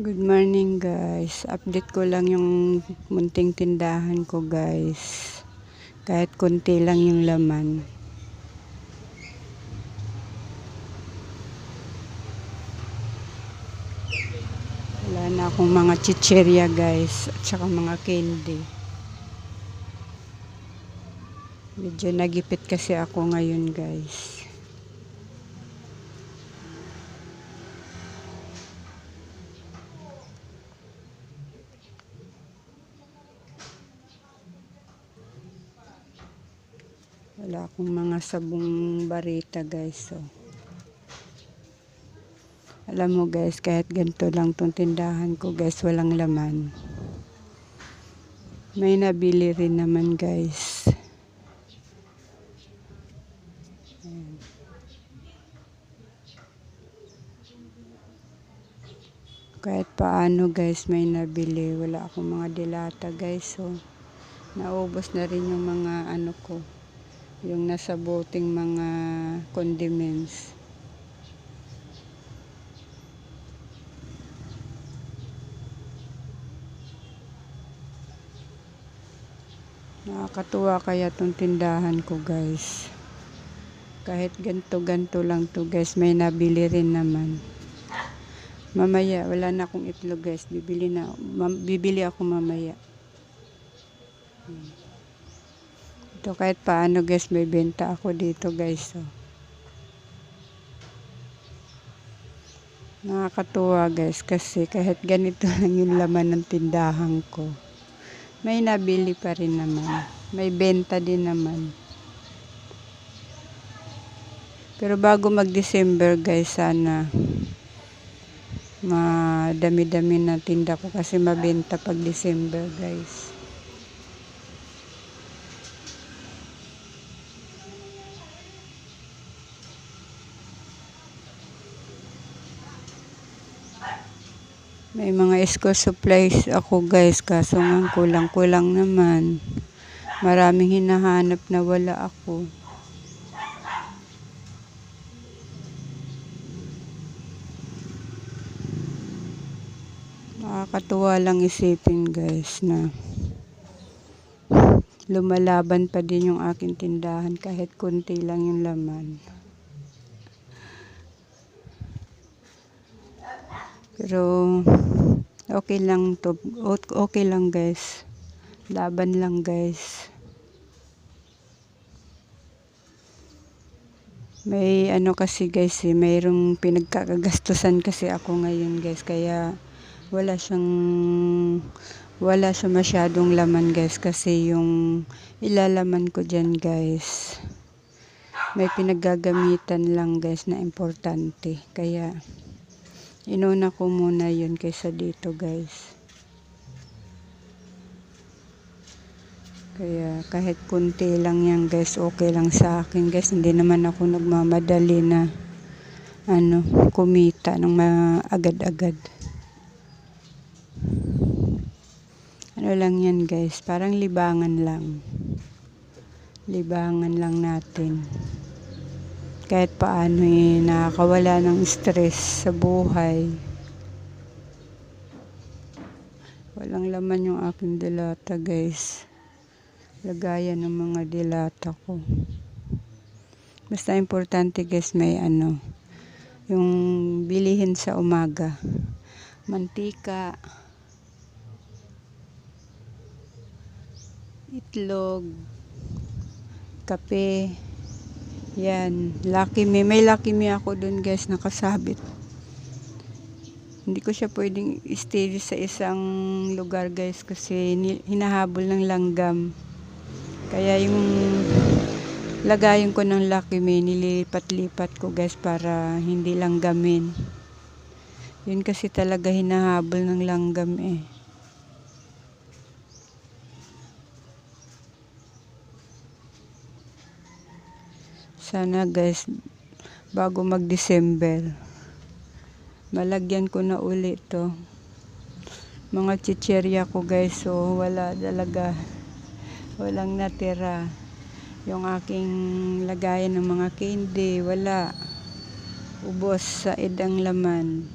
Good morning guys. Update ko lang yung munting tindahan ko guys. Kahit konti lang yung laman. Wala na akong mga chicherya guys. At saka mga candy. Medyo nagipit kasi ako ngayon guys. Wala akong mga sabong barita guys. So. Alam mo guys, kahit ganito lang tong tindahan ko guys, walang laman. May nabili rin naman guys. Ayan. Kahit paano guys, may nabili. Wala akong mga dilata guys. So, naubos na rin yung mga ano ko. Yung nasa boting mga condiments. Nakakatuwa kaya tong tindahan ko guys. Kahit ganto-ganto lang to guys, may nabili rin naman. Mamaya, wala na akong itlog guys. Bibili na, bibili ako mamaya. Hmm. Ito kahit paano guys, may benta ako dito guys. So. Nakakatuwa guys kasi kahit ganito lang yung laman ng tindahan ko. May nabili pa rin naman. May benta din naman. Pero bago mag-December guys, sana madami-dami na tinda ko kasi mabenta pag December guys. May mga school supplies ako guys, kaso nga kulang-kulang naman. Maraming hinahanap na wala ako. Nakakatuwa lang isipin guys na lumalaban pa din yung aking tindahan kahit konti lang yung laman. Pero okay lang to. Okay lang guys. Laban lang guys. May ano kasi guys eh, mayroong pinagkakagastusan kasi ako ngayon guys. Kaya wala siyang wala siya masyadong laman guys kasi yung ilalaman ko dyan guys may pinaggagamitan lang guys na importante kaya inuna ko muna yun kaysa dito guys. Kaya kahit kunti lang yan guys okay lang sa akin guys. Hindi naman ako nagmamadali na ano kumita ng agad-agad. Ano lang yan guys? Parang libangan lang. Libangan lang natin kahit paano eh, nakakawala ng stress sa buhay. Walang laman yung aking dilata guys. Lagayan ng mga dilata ko. Basta importante guys may ano, yung bilihin sa umaga. Mantika, itlog, kape, yan, Lucky Me. May Lucky Me ako dun guys, nakasabit. Hindi ko siya pwedeng stay sa isang lugar guys kasi hinahabol ng langgam. Kaya yung lagayin ko ng Lucky Me, nilipat-lipat ko guys para hindi langgamin. Yun kasi talaga hinahabol ng langgam eh. Sana guys, bago mag-December, malagyan ko na uli to. Mga chicherya ko guys, so wala talaga, walang natira. Yung aking lagayan ng mga candy, wala. Ubos sa edang laman.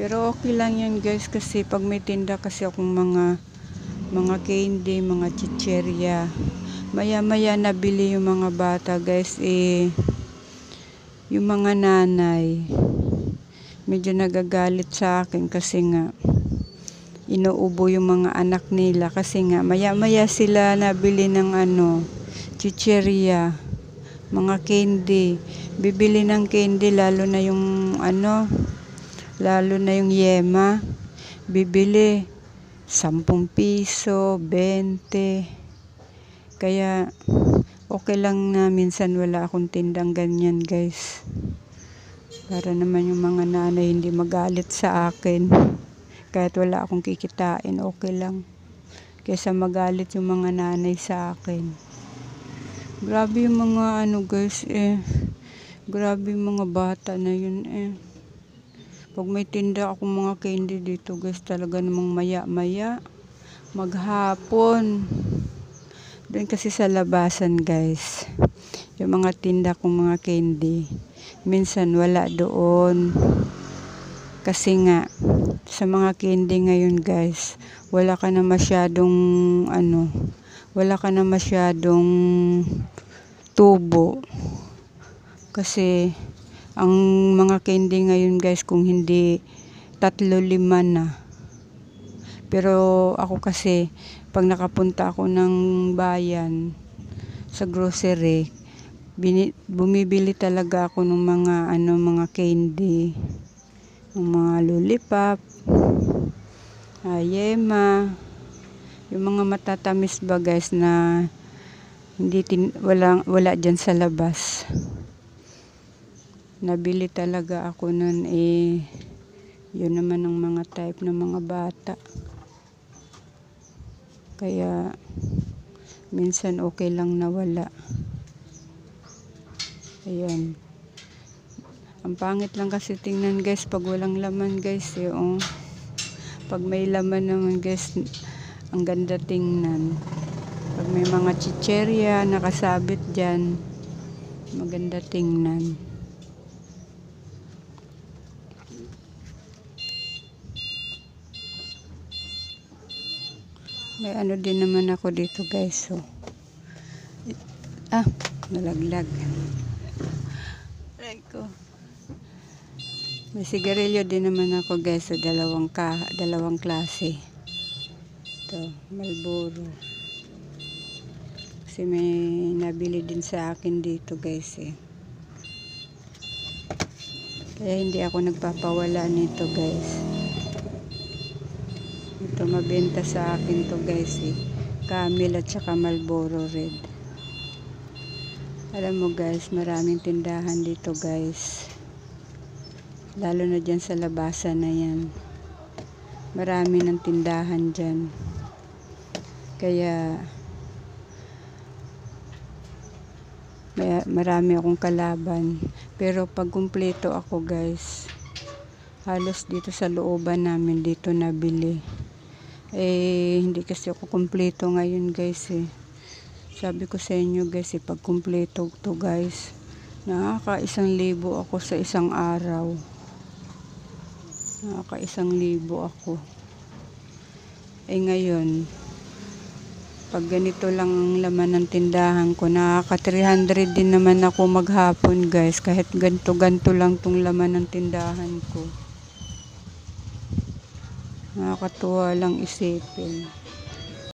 Pero okay lang yun guys kasi pag may tinda kasi akong mga mga candy, mga chicherya. Maya-maya nabili yung mga bata guys eh yung mga nanay. Medyo nagagalit sa akin kasi nga inuubo yung mga anak nila kasi nga maya-maya sila nabili ng ano chicherya mga candy. Bibili ng candy lalo na yung ano lalo na yung yema. Bibili 10 piso 20 kaya okay lang na minsan wala akong tindang ganyan guys. Para naman yung mga nanay hindi magalit sa akin. Kahit wala akong kikitain okay lang. Kaysa magalit yung mga nanay sa akin. Grabe yung mga ano guys eh. Grabe yung mga bata na yun eh. Pag may tinda akong mga candy dito guys talaga namang maya maya maghapon doon kasi sa labasan guys yung mga tinda kong mga candy minsan wala doon. Kasi nga sa mga candy ngayon guys wala ka na masyadong ano wala ka na masyadong tubo. Kasi ang mga candy ngayon guys kung hindi tatlo lima na pero ako kasi pag nakapunta ako ng bayan sa grocery bumibili talaga ako ng mga ano mga candy ng mga lollipop ayema yung mga matatamis ba guys na hindi tin, wala, wala dyan sa labas. Nabili talaga ako nun eh yun naman ang mga type ng mga bata kaya minsan okay lang na wala. Ayan. Ang pangit lang kasi tingnan guys pag walang laman guys eh, oh. pag may laman naman guys ang ganda tingnan. Pag may mga chicherya nakasabit dyan maganda tingnan May ano din naman ako dito guys. So. Ah, nalaglag. Aray ko. May sigarilyo din naman ako guys. So, dalawang, ka, dalawang klase. Ito, Malboro. Kasi may nabili din sa akin dito guys eh. Kaya hindi ako nagpapawala nito guys. Ito mabenta sa akin to guys eh. Camel at saka Marlboro Red. Alam mo guys, maraming tindahan dito guys. Lalo na dyan sa labasan na yan. Marami ng tindahan dyan. Kaya may, marami akong kalaban. Pero pag kumpleto ako guys, halos dito sa looban namin dito nabili eh hindi kasi ako kumpleto ngayon guys eh. Sabi ko sa inyo guys eh pag kumpleto to guys nakaka isang libo ako sa isang araw. Nakaka isang libo ako. Eh ngayon pag ganito lang ang laman ng tindahan ko nakaka 300 din naman ako maghapon guys kahit ganto ganto lang tong laman ng tindahan ko Nakakatuwa lang isipin.